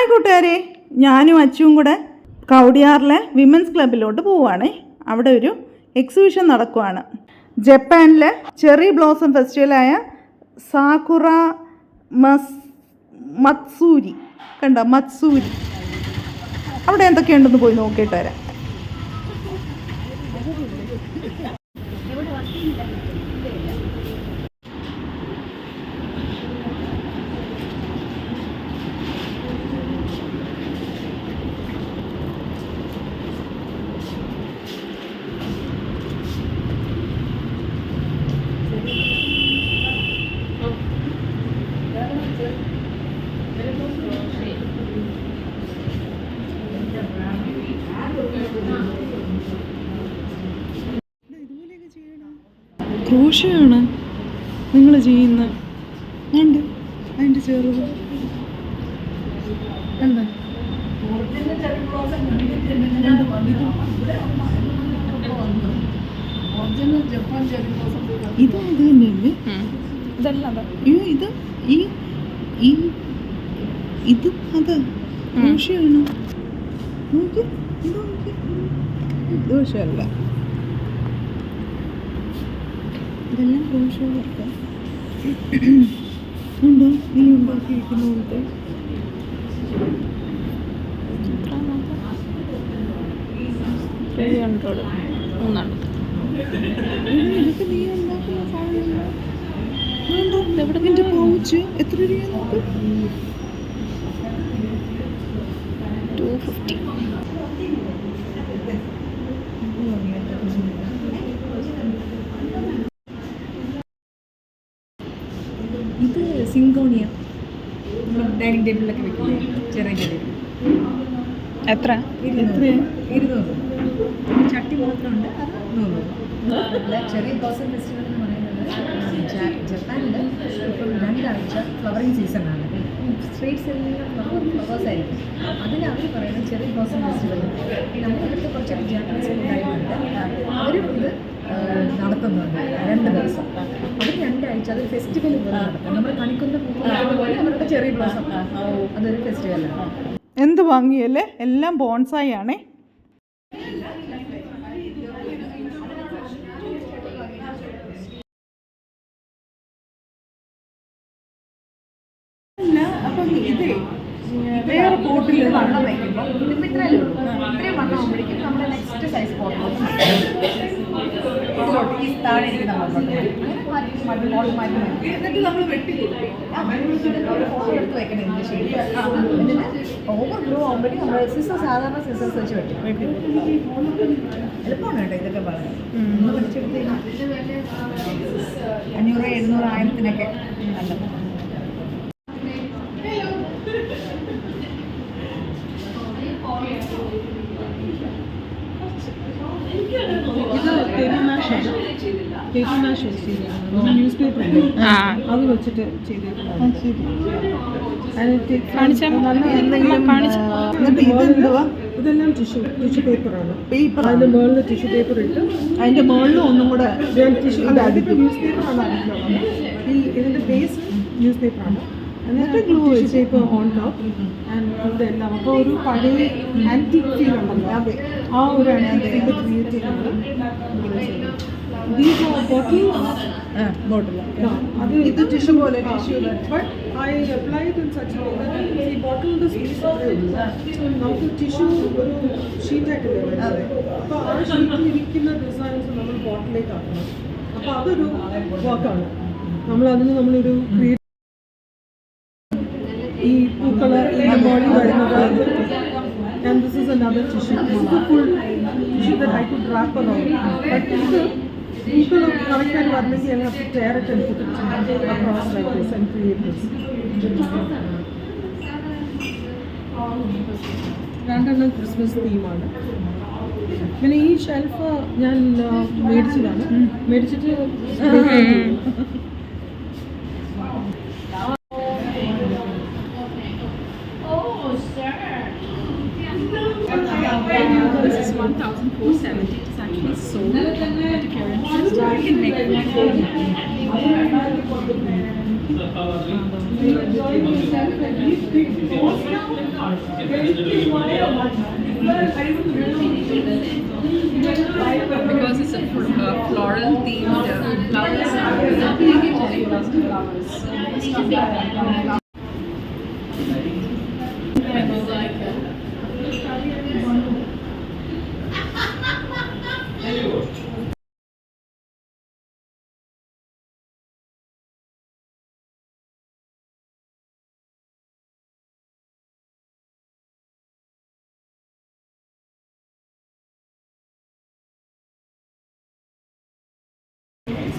Hi കൂട്ടുകാരെ. ഞാനും അച്ചുവും കൂടെ കൗടിയാറിലെ വിമൻസ് ക്ലബിലോട്ട് പോവുകയാണ്. അവിടെ ഒരു എക്സിബിഷൻ നടക്കുവാണ്. ജപ്പാനിലെ ചെറി ബ്ലോസം ഫെസ്റ്റിവലായ സാക്കുറ മസ് മത്സൂരി. കണ്ടോ? മത്സൂരി. അവിടെ എന്തൊക്കെയുണ്ടെന്ന് പോയി നോക്കിയിട്ട് വരാം. ക്രൂശയാണ് നിങ്ങൾ ചെയ്യുന്ന. ഉണ്ട് അതിന്റെ ചെറുത് എന്താ? ഇത് അത് തന്നെയല്ലേ? അയ്യോ ഇത് ഈ ഈ ഇത് അത്. ക്രൂശയാണ് നോക്കി ഇത് നോക്കി. ഇത് പക്ഷേ അല്ല ഇതെല്ലാം ക്രോഷ്യോ വർക്ക് ഉണ്ടോ? നീ ഉണ്ടാക്കിയിരിക്കുന്ന പോലത്തെ? ഇതൊക്കെ നീ എവിടെ നിന്റെ പൗച്ച് എത്ര രൂപ നോക്ക് ടു ഫിഫ്റ്റി ഇത് സിങ്കോണിയ ഡൈനിങ് ടേബിളിലൊക്കെ വെക്കില്ലേ ചെറിയ ചെറിയ. എത്ര? ഇരുന്നൂറ്. ചട്ടി മാത്രമുണ്ട് അത് നൂറ്. ചെറിയ ബ്ലോസം ഫെസ്റ്റിവൽ എന്ന് പറയുന്നത് ജപ്പാനിൽ ഇപ്പം രണ്ടാഴ്ച ഫ്ലവറിങ് സീസണാണ്. സ്ട്രീറ്റ്സ് എല്ലാം നമ്മൾ ഫ്ലവേഴ്സ് ആയിരിക്കും. അതിന് അവർ പറയുന്നത് ചെറിയ ബ്ലോസം ഫെസ്റ്റിവൽ നമ്മുടെ അടുത്ത് കുറച്ച് ജാപ്പനീസ് ഉണ്ടായിട്ടുണ്ട്. അവരും ഇത് നടത്തുന്നുണ്ട് രണ്ട് ദിവസം. അത് രണ്ടാഴ്ച അതൊരു ഫെസ്റ്റിവൽ പോലെ നടത്തും നമ്മൾ കണിക്കുന്ന പോലെ അവരുടെ ചെറിയ ബ്ലോസം അതൊരു ഫെസ്റ്റിവലാണ് എന്ത് വാങ്ങിയല്ലേ എല്ലാം ബോൺസായി ആണേ അല്ല വേറെ പോട്ടിൽ വണ്ണം വയ്ക്കുമ്പോൾ ഇതിപ്പോൾ ഇത്രയല്ലേ ഉള്ളൂ. ഇത്രയും വണ്ണം ആകുമ്പോഴേക്കും നമ്മുടെ നെക്സ്റ്റ് സൈസ് ബോട്ടിലോട്ട് ഇതിലോട്ട് ഈ താഴെ ഇരിക്കുന്ന ബോട്ടിലോട്ട് മാറ്റി എന്നിട്ട് നമ്മൾ വെട്ടി കൊടുക്കും ഒരു ഫോട്ടോ എടുത്ത് വെക്കണം ഇതിന്റെ ഓവർ ഗ്രോ ആകുമ്പോഴേക്കും നമ്മൾ സിസർ സാധാരണ സിസേഴ്സ് വെച്ച് വെട്ടും എളുപ്പമാണ് കേട്ടോ ഇതൊക്കെ വളരെ പഠിച്ചെടുത്ത് അഞ്ഞൂറ് എഴുന്നൂറ് ആയിരത്തിനൊക്കെ നല്ലത് ഇത് പെരുമാഷാണ് പെരുമാഷ ന്യൂസ് പേപ്പർ ഉണ്ട്. ആ. അത് വെച്ചിട്ട് ഇതെല്ലാം ടിഷ്യൂ ടിഷ്യൂ പേപ്പറാണ് പേപ്പർ അതിന്റെ മുകളിൽ ടിഷ്യൂ പേപ്പർ ഇട്ട് അതിന്റെ മുകളിലും ഒന്നും കൂടെ ടിഷ്യൂ അതിപ്പോൾ ന്യൂസ് പേപ്പറാണ് ഈ ഇതിന്റെ ബേസ് ന്യൂസ് പേപ്പറാണ് എന്നിട്ട് glue tissue paper on top and ഇതെല്ലാം അപ്പോൾ ഒരു പഴയ ആന്റിക് ഫീൽ ഉണ്ടല്ലോ. അതെ. ആ ഒരു ആന്റിക് ഫീൽ ക്രിയേറ്റ് ചെയ്യുന്നത് ദീസ് ബോട്ടിൽ. ബോട്ടിൽ അത് ഇത് ടിഷ്യൂ പോലെ tissue But I applied in such a way that the ബോട്ടിലിന്റെ of നമുക്ക് ടിഷ്യൂ ഒരു വരുന്നത് അപ്പോൾ ആ ഷീറ്റിൽ ഇരിക്കുന്ന ഡിസൈൻസ് നമ്മൾ ബോട്ടിലേക്ക് ആക്കണം. അപ്പോൾ അതൊരു വർക്കാണ് നമ്മൾ അതിന് നമ്മളൊരു ഈ പൂക്കൾ ഈ ബോഡി വരുന്നത് and this is tissue. This is the full tissue that I could wrap around. But ഇത് പൂക്കൾ കറക്റ്റായിട്ട് വരണമെങ്കിൽ I have to tear it and put it across like this and create this. രണ്ടെണ്ണം ക്രിസ്മസ് തീമാണ് പിന്നെ ഈ shelf ഞാൻ മേടിച്ചതാണ്. മേടിച്ചിട്ട് 1,470. It's actually sold. If you're interested, you can make it. Because it's a fl- uh, floral themed uh, flowers.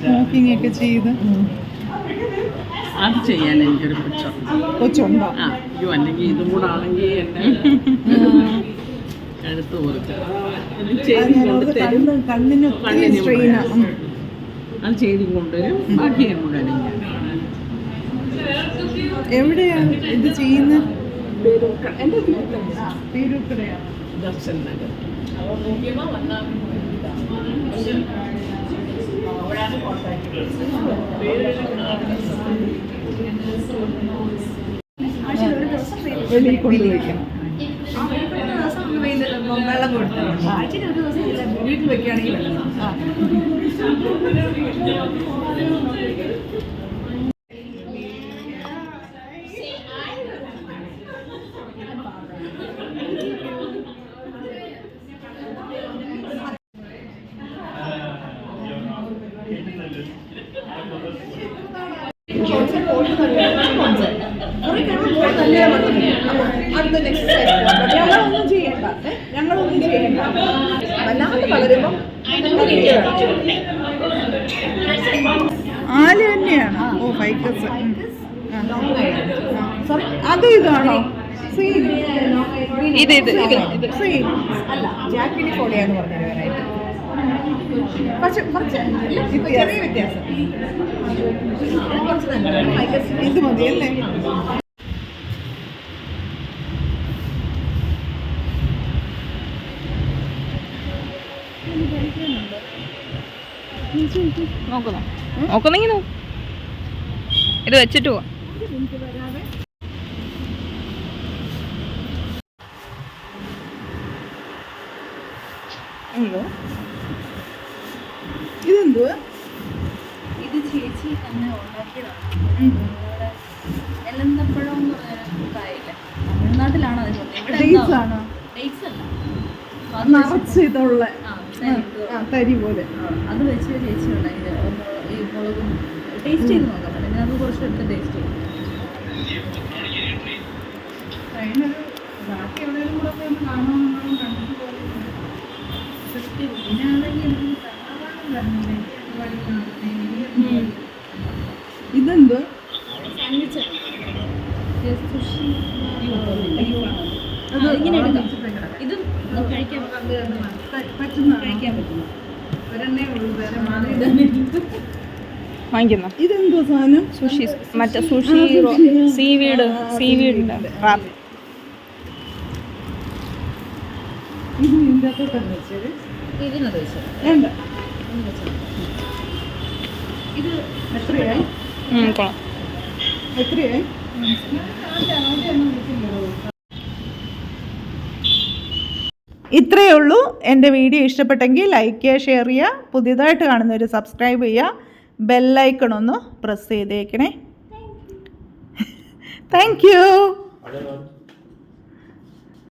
Smoking ഒക്കെ ചെയ്ത്. അത് ചെയ്യാൻ എനിക്കൊരു പുച്ഛം. കൊച്ചുണ്ടോ ആ അയ്യോ അല്ലെങ്കിൽ ഇതും കൂടെ ആണെങ്കിൽ എന്നെ എടുത്തു കൊടുക്കും കണ്ണിന് അത് ചെയ്തും കൊണ്ടുവരും ബാക്കി ഞാൻ എവിടെയാണ് ഇത് ചെയ്യുന്നത് പേരൂർക്കട എന്റെ വീട്ടിൽ പേരൂക്കടയാണ് ദർശൻ നഗർ വെളിയിൽ കൊണ്ടുവയ്ക്കണം വെള്ളം കൊടുത്തു. ആഴ്ചയിൽ ഒരു ദിവസം ഇല്ല, വീട്ടിൽ വെക്കുകയാണെങ്കിൽ വെള്ളം ഞങ്ങളൊന്നും ചെയ്യണ്ട? ഞങ്ങളൊന്നും ചെയ്യണ്ട. വല്ലാതെ വളരുമ്പം ആൽ തന്നെയാണ്. ഓ ഫൈക്കസ് സോറി അത് ഇതാണോ? സെയിം ഇത് ഇത് സെയിം അല്ല ജാക്കിനി ഫോളിയാന്ന് പറഞ്ഞൊരു കുറച്ച് ഇപ്പൊ ചെറിയ വ്യത്യാസം. കുറച്ച് ഇത് മതിയല്ലേ നോക്കുന്നോ? നോക്കുന്നെങ്കിൽ നോക്കും. ഇത് വെച്ചിട്ട് പോവാം ഉണ്ടോ ഇതെന്തുവാ ഇത് ചേച്ചി തന്നെ ഉണ്ടാക്കിയതാണ്. എലന്തപ്പഴം എന്ന് പറഞ്ഞൊരു കായില്ല? തമിഴ്നാട്ടിലാണ് അത് ഇവിടെ ഡേറ്റ്സ് ആണോ? ഡേറ്റ്സ് അല്ല. നിറച്ച് ഇതുള്ള തരി പോലെ. അത് വെച്ച് ചേച്ചി ഉണ്ടാക്കിയത്. ഈ മുളകും ടേസ്റ്റ് ചെയ്ത് നോക്കാം. ഞാൻ അത് കുറച്ച് എടുത്ത് ടേസ്റ്റ് ചെയ്യും. അതിനൊരു ബാക്കി എവിടെയെങ്കിലും കൂടെ പോയി ഒന്ന് കാണണമെന്നുള്ളതും കണ്ടിട്ട് പോലും പിന്നാണെങ്കിൽ പിന്നെ വരുന്നില്ല ഇതെന്തോ? ഇത് കഴിക്കാൻ പറ്റുന്ന കഴിക്കാൻ പറ്റും ഒരെണ്ണേ ഉള്ളൂ വേറെ മാറി വാങ്ങിക്കുന്നോ? ഇതെന്തോ സാധനം? സുഷി മറ്റേ സുഷി സീവീഡ് സീവീഡ് റാപ്പ് ഇത് ഇതിന്റെ അകത്തോട്ടാണ് വെച്ചത്. ഇതിനത് വെച്ചത്. വേണ്ട. ഇത് എത്രയായി? കൊള്ളാം. എത്രയായി? ഇത്രയേ ഉള്ളൂ. എന്റെ വീഡിയോ ഇഷ്ടപ്പെട്ടെങ്കിൽ ലൈക്ക് ചെയ്യുക ഷെയർ ചെയ്യുക പുതിയതായിട്ട് കാണുന്നവർ സബ്സ്ക്രൈബ് ചെയ്യുക. ബെല്ലൈക്കൺ ഒന്ന് പ്രസ് ചെയ്തേക്കണേ. Thank you